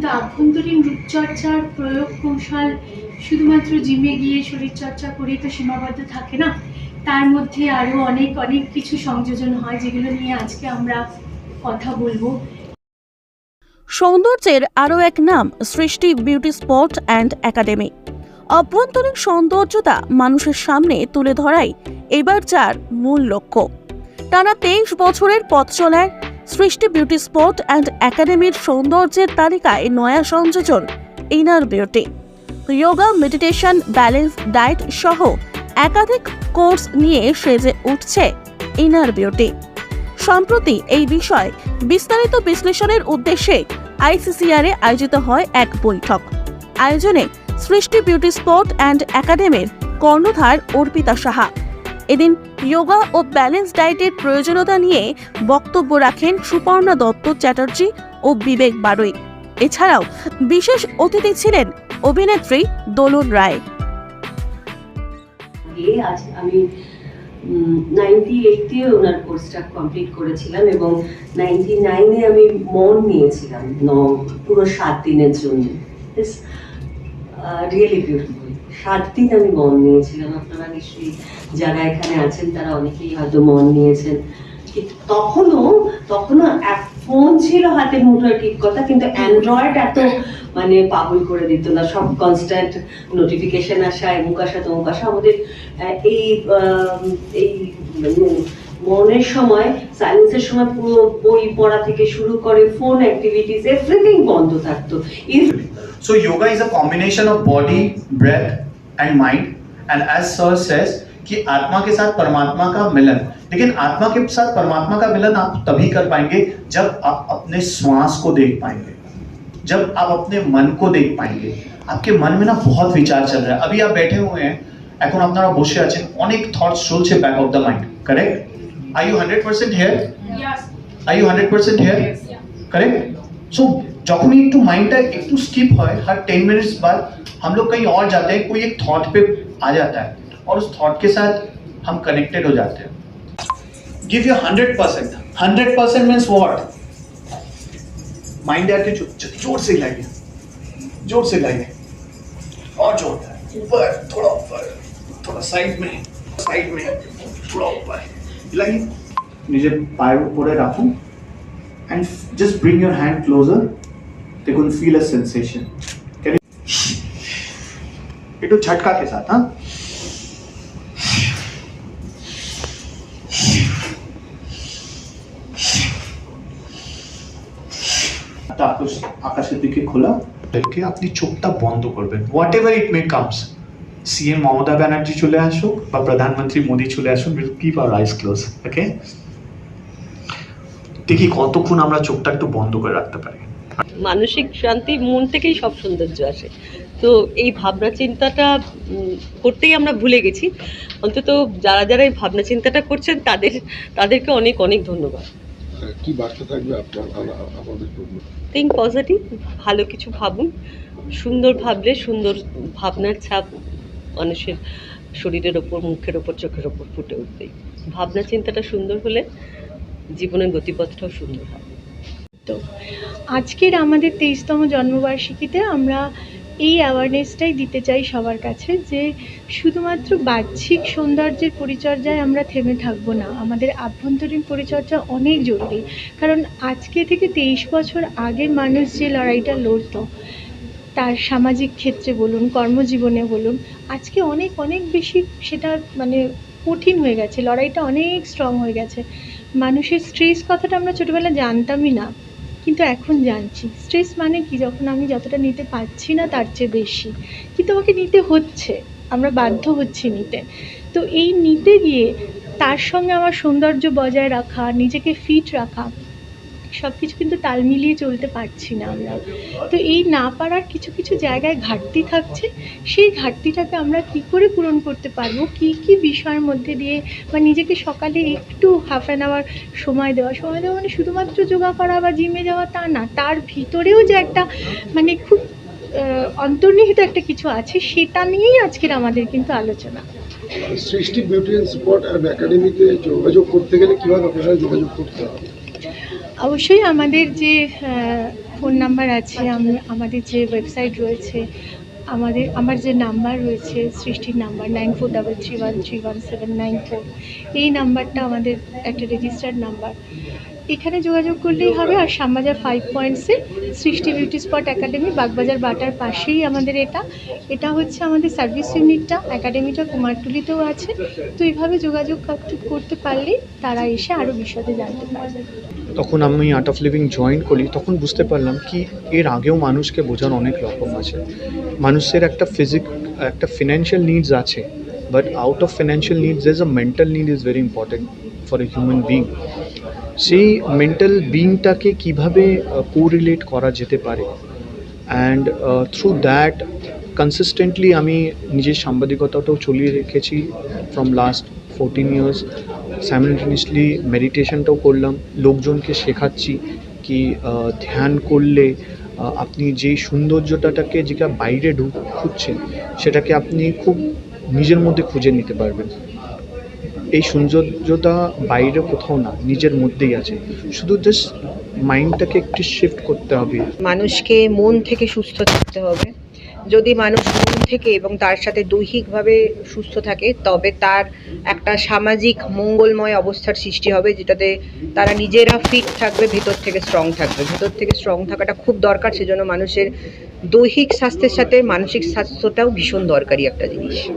কিন্তু আভ্যন্তরীণ রূপচর্চার প্রয়োগ কৌশল শুধুমাত্র জিমে গিয়ে শরীরচর্চা করেই তো সীমাবদ্ধ থাকে না? তার মধ্যে আরও অনেক অনেক কিছু সংযোজন হয় যেগুলো নিয়ে আজকে আমরা কথা বলব। সৌন্দর্যের আরও এক নাম, সৃষ্টি বিউটি স্পট অ্যান্ড একাডেমি অভ্যন্তরীণ সৌন্দর্যতা মানুষের সামনে তুলে ধরাই এবার যার মূল লক্ষ্য। টানা তেইশ বছরের পথ চলায় সৃষ্টি বিউটি স্পট অ্যান্ড একাডেমির সৌন্দর্যের তালিকায় নয়া সংযোজন inner beauty yoga meditation balance diet সহ একাধিক কোর্স নিয়ে সেজে উঠছে ইনার বিউটি সম্প্রতি এই বিষয় বিস্তারিত বিশ্লেষণের উদ্দেশ্যে আইসিসিআরে আয়োজিত হয় এক বৈঠক। আয়োজনে সৃষ্টি বিউটি স্পট অ্যান্ড একাডেমির কর্ণধার অর্পিতা সাহা এদিন যোগা ও ব্যালেন্স ডায়েটের প্রয়োজনীয়তা নিয়ে বক্তব্য রাখেন সুপর্ণা দত্ত চ্যাটার্জি ও বিবেক বারুই। এছাড়াও বিশেষ অতিথি ছিলেন অভিনেত্রী দোলন রায়। আমি নাইনটি এইটে ওনার কোর্সটা কমপ্লিট করেছিলাম এবং নাইনটি নাইনে আমি মন নিয়েছিলাম পুরো সাত দিনের জন্য। রিয়েলি বিউটিফুল সাত দিন আমি মন নিয়েছিলাম। আপনারা নিশ্চয়ই যারা এখানে আছেন তারা অনেকেই হয়তো মন নিয়েছেন। কিন্তু তখনও তখনও ফোন ছিল হাতে মুঠোয় ঠিক কথা কিন্তু অ্যান্ড্রয়েড এত মানে পাগল করে দিত না। সব কনস্ট্যান্ট নোটিফিকেশন আসা এমুক আসা তমুক আসা। আমাদের এই এই উম, মনের সময় সায়েন্সের সময় পুরো বই পড়া থেকে শুরু করে ফোন অ্যাক্টিভিটিস এভরিথিং বন্ধ থাকতো। ইভ So yoga is a of body body, and mind and as sir says कि आत्मा के साथ परमात्मा का मिलन। लेकिन आत्मा के साथ परमात्मा का मिलन आप तभी कर पाएँगे जब आप अपने श्वास को देख पाएँगे। जब आप अपने मन को देख पाएँगे। आपके मन में ना बहुत विचार चल रहा है। अभी आप बैठे हुए हैं এখন আপনারা বসে আছেন অনেক থটস চলছে back of the mind correct are you hundred percent here are you hundred percent here correct so so, जखनी एक माइंड एक स्किप है हर टेन मिनट्स बाद हम लोग कहीं और जाते हैं कोई एक थॉट पे आ जाता है और उस थॉट के साथ हम कनेक्टेड हो जाते हैं। Give you hundred percent hundred percent means what mind आके ज़ोर से लाइए ज़ोर से लाइए और ज़ोर ऊपर थोड़ा ऊपर। थोड़ा साइड में साइड में थोड़ा ऊपर लाइए नीचे पाए पूरे রাখুন and f- just bring your hand closer দেখুন feel a sensation Can you- একটু ঝটকা के साथ हाँ হাতটা আকাশ আকাশের দিকে খোলা রেখে আপনি চোখটা বন্ধ করবেন whatever it may comes CM Mamata Banerjee চলে আসুক বা প্রধানমন্ত্রী মোদি চলে আসুন will keep our eyes close okay দেখি কতক্ষণ আমরা চোখটা একটু বন্ধ করে রাখতে পারি। মানসিক শান্তি মন থেকেই সব সৌন্দর্য আসে। তো এই ভাবনা চিন্তাটা করতেই আমরা ভুলে গেছি। অন্তত যারা যারা এই ভাবনা চিন্তাটা করছেন তাদের তাদেরকে অনেক অনেক ধন্যবাদ। কি বার্তা থাকবে থিঙ্ক পজিটিভ ভালো কিছু ভাবুন। সুন্দর ভাবলে সুন্দর ভাবনার ছাপ মানুষের শরীরের ওপর মুখের ওপর চোখের ওপর ফুটে উঠবেই। ভাবনা চিন্তাটা সুন্দর হলে জীবনের গতিপথটাও সুন্দর হবে তো আজকের আমাদের তেইশতম জন্মবার্ষিকীতে আমরা এই অ্যাওয়ারনেসটাই দিতে চাই সবার কাছে যে শুধুমাত্র বাহ্যিক সৌন্দর্যের পরিচর্যায় আমরা থেমে থাকব না, আমাদের আভ্যন্তরীণ পরিচর্যা অনেক জরুরি। কারণ আজকে থেকে তেইশ বছর আগের মানুষ যে লড়াইটা লড়তো, তার সামাজিক ক্ষেত্রে বলুন, কর্মজীবনে বলুন, আজকে অনেক অনেক বেশি সেটা মানে কঠিন হয়ে গেছে, লড়াইটা অনেক স্ট্রং হয়ে গেছে। মানুষের স্ট্রেস কথাটা আমরা ছোটোবেলায় জানতামই না, কিন্তু এখন জানছি। স্ট্রেস মানে কি? যখন আমি যতটা নিতে পারছি না, তার চেয়ে বেশি। কিন্তু আমাকে নিতে হচ্ছে? আমরা বাধ্য হচ্ছি নিতে। তো এই নিতে গিয়ে তার সঙ্গে আমার সৌন্দর্য বজায় রাখা, নিজেকে ফিট রাখা সব কিছু কিন্তু তাল মিলিয়ে চলতে পারছি না আমরা। তো এই না পারার কিছু কিছু জায়গায় ঘাটতি থাকছে। সেই ঘাটতিটাকে আমরা কি করে পূরণ করতে পারব? কি কি বিষয়ের মধ্যে দিয়ে বা নিজেকে সকালে একটু হাফ অ্যান আওয়ার সময় দেওয়া সময় দেওয়া মানে শুধুমাত্র যোগা করা বা জিমে যাওয়া তা না, তার ভিতরেও যে একটা মানে খুব অন্তর্নিহিত একটা কিছু আছে, সেটা নিয়েই আজকের আমাদের কিন্তু আলোচনা। সৃষ্টি বিউটি স্পট অ্যান্ড একাডেমিতে যোগাযোগ করতে গেলে কীভাবে আপনার যোগাযোগ করতে হবে? অবশ্যই আমাদের যে ফোন নাম্বার আছে আমাদের যে ওয়েবসাইট রয়েছে, আমাদের, আমার যে নাম্বার রয়েছে, সৃষ্টির number nine four double three one three one seven nine four এই নাম্বারটা আমাদের একটা রেজিস্টার্ড নাম্বার। এখানে যোগাযোগ করলেই হবে। আর Shyambazar five পয়েন্টসে Srishti beauty spot academy Baghbazar butter পাশেই আমাদের এটা। এটা হচ্ছে আমাদের সার্ভিস ইউনিটটা একাডেমিটা কুমারটুলিতেও আছে। তো এইভাবে যোগাযোগ করতে- পারলেই তারা এসে আরও বিশদে জানতে পারবে। তখন আমি আর্ট অফ লিভিং জয়েন করি। তখন বুঝতে পারলাম কি এর আগেও মানুষকে বোঝার অনেক রকম আছে। মানুষের একটা ফিজিক একটা ফিনান্সিয়াল নিডস আছে। But out of financial needs as a mental need is very important for a human being সেই মেন্টাল বিংটাকে কীভাবে কোরিলেট করা যেতে পারে? অ্যান্ড থ্রু দ্যাট কনসিস্টেন্টলি আমি নিজের সাংবাদিকতাটাও চলিয়ে রেখেছি ফ্রম লাস্ট ফোরটিন ইয়ার্স সাইমultaneously মেডিটেশনটাও করলাম। লোকজনকে শেখাচ্ছি কি ধ্যান করলে আপনি যেই সৌন্দর্যটাকে যেটা বাইরে ঢুক, খুঁজছেন, সেটাকে আপনি খুব নিজের মধ্যে খুঁজে নিতে পারবেন। এই সৌন্দর্যতা বাইরে কোথাও না, নিজের মধ্যেই আছে। শুধু জাস্ট মাইন্ডটাকে একটু শিফট করতে হবে। মানুষকে মন থেকে সুস্থ থাকতে হবে। যদি মানুষ মন থেকে এবং তার সাথে দৈহিকভাবে সুস্থ থাকে, তবে তার একটা সামাজিক মঙ্গলময় অবস্থার সৃষ্টি হবে, যেটাতে তারা নিজেরা ফিট থাকবে, ভেতর থেকে স্ট্রং থাকবে। ভেতর থেকে স্ট্রং থাকাটা খুব দরকার, সেজন্য মানুষের দৈহিক স্বাস্থ্যের সাথে মানসিক স্বাস্থ্যটাও ভীষণ দরকারি একটা জিনিস।